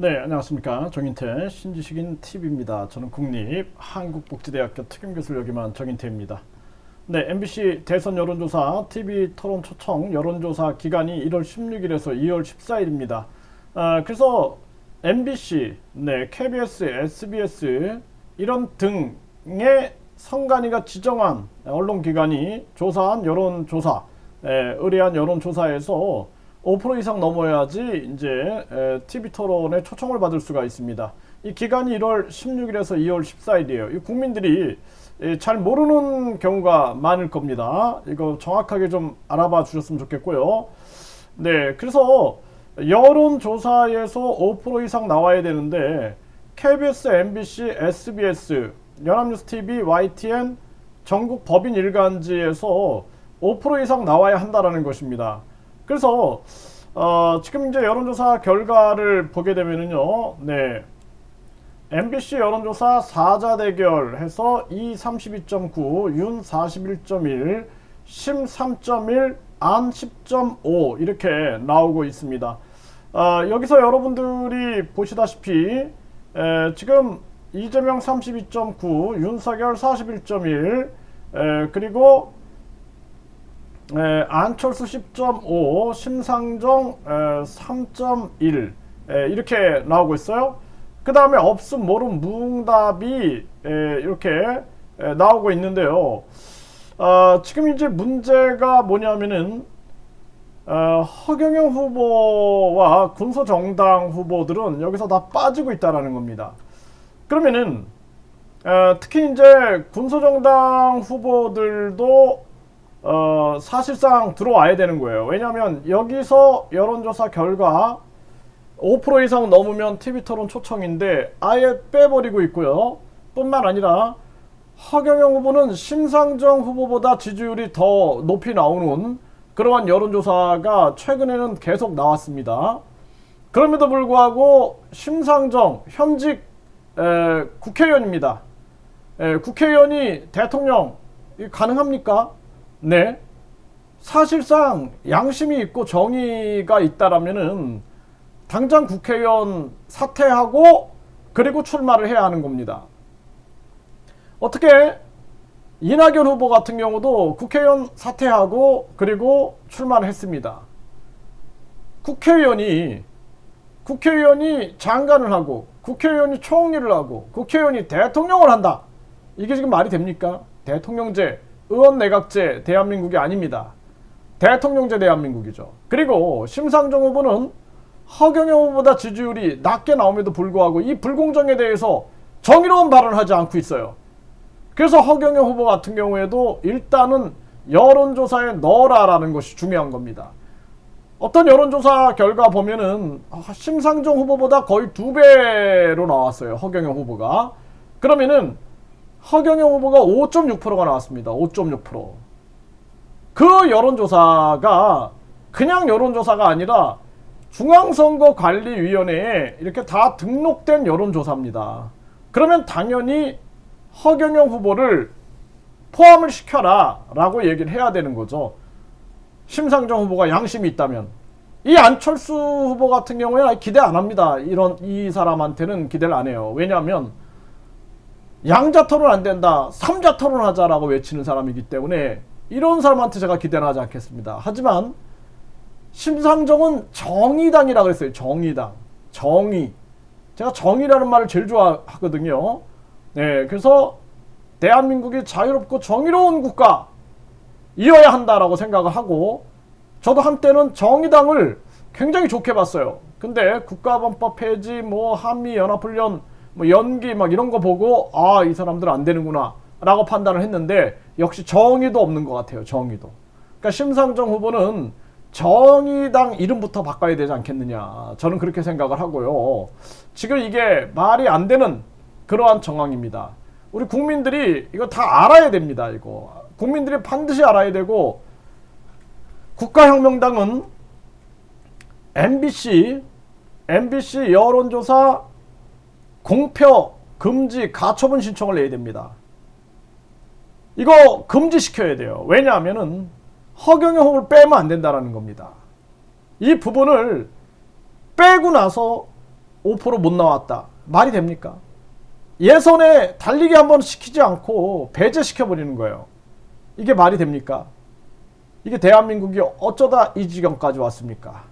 네, 안녕하십니까. 정인태 신지식인 TV입니다. 저는 국립 한국복지대학교 특임교수를 역임한 정인태입니다. 네, MBC 대선 여론조사 TV 토론 초청 여론조사 기간이 1월 16일에서 2월 14일입니다. 아, 그래서 MBC, 네, KBS, SBS 이런 등의 선관위가 지정한 언론기관이 조사한 여론조사, 에, 의뢰한 여론조사에서 5% 이상 넘어야지 이제 에, TV 토론에 초청을 받을 수가 있습니다. 이 기간이 1월 16일에서 2월 14일이에요. 이 국민들이 에, 잘 모르는 경우가 많을 겁니다. 이거 정확하게 좀 알아봐 주셨으면 좋겠고요. 네, 그래서 여론조사에서 5% 이상 나와야 되는데 KBS, MBC, SBS, 연합뉴스 TV, YTN 전국 법인 일간지에서 5% 이상 나와야 한다라는 것입니다. 그래서 어, 지금 이제 여론조사 결과를 보게 되면은요, 네. MBC 여론조사 4자 대결 해서 이 32.9, 윤 41.1, 심 3.1, 안 10.5 이렇게 나오고 있습니다. 아, 여기서 여러분들이 보시다시피 에, 지금 이재명 32.9, 윤석열 41.1, 에, 그리고 에, 안철수 10.5, 심상정 에, 3.1 에, 이렇게 나오고 있어요. 그 다음에 없음 모름 무응답이 에, 이렇게 에, 나오고 있는데요. 어, 지금 이제 문제가 뭐냐면은 어, 허경영 후보와 군소정당 후보들은 여기서 다 빠지고 있다라는 겁니다. 그러면은 어, 특히 이제 군소정당 후보들도 어, 사실상 들어와야 되는 거예요. 왜냐하면 여기서 여론조사 결과 5% 이상 넘으면 TV 토론 초청인데 아예 빼버리고 있고요. 뿐만 아니라 허경영 후보는 심상정 후보보다 지지율이 더 높이 나오는 그러한 여론조사가 최근에는 계속 나왔습니다. 그럼에도 불구하고 심상정 현직 에, 국회의원입니다. 에, 국회의원이 대통령 이 가능합니까? 네. 사실상 양심이 있고 정의가 있다라면은 당장 국회의원 사퇴하고 그리고 출마를 해야 하는 겁니다. 어떻게 이낙연 후보 같은 경우도 국회의원 사퇴하고 그리고 출마를 했습니다. 국회의원이 국회의원이 장관을 하고 국회의원이 총리를 하고 국회의원이 대통령을 한다. 이게 지금 말이 됩니까? 대통령제, 의원 내각제 대한민국이 아닙니다. 대통령제 대한민국이죠. 그리고 심상정 후보는 허경영 후보보다 지지율이 낮게 나옴에도 불구하고 이 불공정에 대해서 정의로운 발언을 하지 않고 있어요. 그래서 허경영 후보 같은 경우에도 일단은 여론조사에 넣어라라는 것이 중요한 겁니다. 어떤 여론조사 결과 보면은 심상정 후보보다 거의 두 배로 나왔어요. 허경영 후보가. 그러면은 허경영 후보가 5.6%가 나왔습니다. 5.6%. 그 여론조사가 그냥 여론조사가 아니라 중앙선거관리위원회에 이렇게 다 등록된 여론조사입니다. 그러면 당연히 허경영 후보를 포함을 시켜라 라고 얘기를 해야 되는 거죠. 심상정 후보가 양심이 있다면. 이 안철수 후보 같은 경우에 기대 안 합니다. 이런, 이 사람한테는 기대를 안 해요. 왜냐하면 양자 토론 안 된다. 삼자 토론 하자라고 외치는 사람이기 때문에 이런 사람한테 제가 기대는 하지 않겠습니다. 하지만 심상정은 정의당이라 그랬어요. 정의당. 정의. 제가 정의라는 말을 제일 좋아하거든요. 네, 그래서 대한민국이 자유롭고 정의로운 국가 이어야 한다라고 생각을 하고 저도 한때는 정의당을 굉장히 좋게 봤어요. 근데 국가범법 폐지, 뭐 한미 연합훈련, 뭐 연기 막 이런 거 보고 아 이 사람들 안 되는구나라고 판단을 했는데 역시 정의도 없는 것 같아요. 정의도. 그러니까 심상정 후보는 정의당 이름부터 바꿔야 되지 않겠느냐. 저는 그렇게 생각을 하고요. 지금 이게 말이 안 되는 그러한 정황입니다. 우리 국민들이 이거 다 알아야 됩니다. 이거 국민들이 반드시 알아야 되고 국가혁명당은 MBC MBC 여론조사 공표 금지 가처분 신청을 내야 됩니다. 이거 금지시켜야 돼요. 왜냐하면은 허경영 후보를 빼면 안 된다라는 겁니다. 이 부분을 빼고 나서 5%못 나왔다. 말이 됩니까? 예선에 달리기 한번 시키지 않고 배제시켜버리는 거예요. 이게 말이 됩니까? 이게 대한민국이 어쩌다 이 지경까지 왔습니까?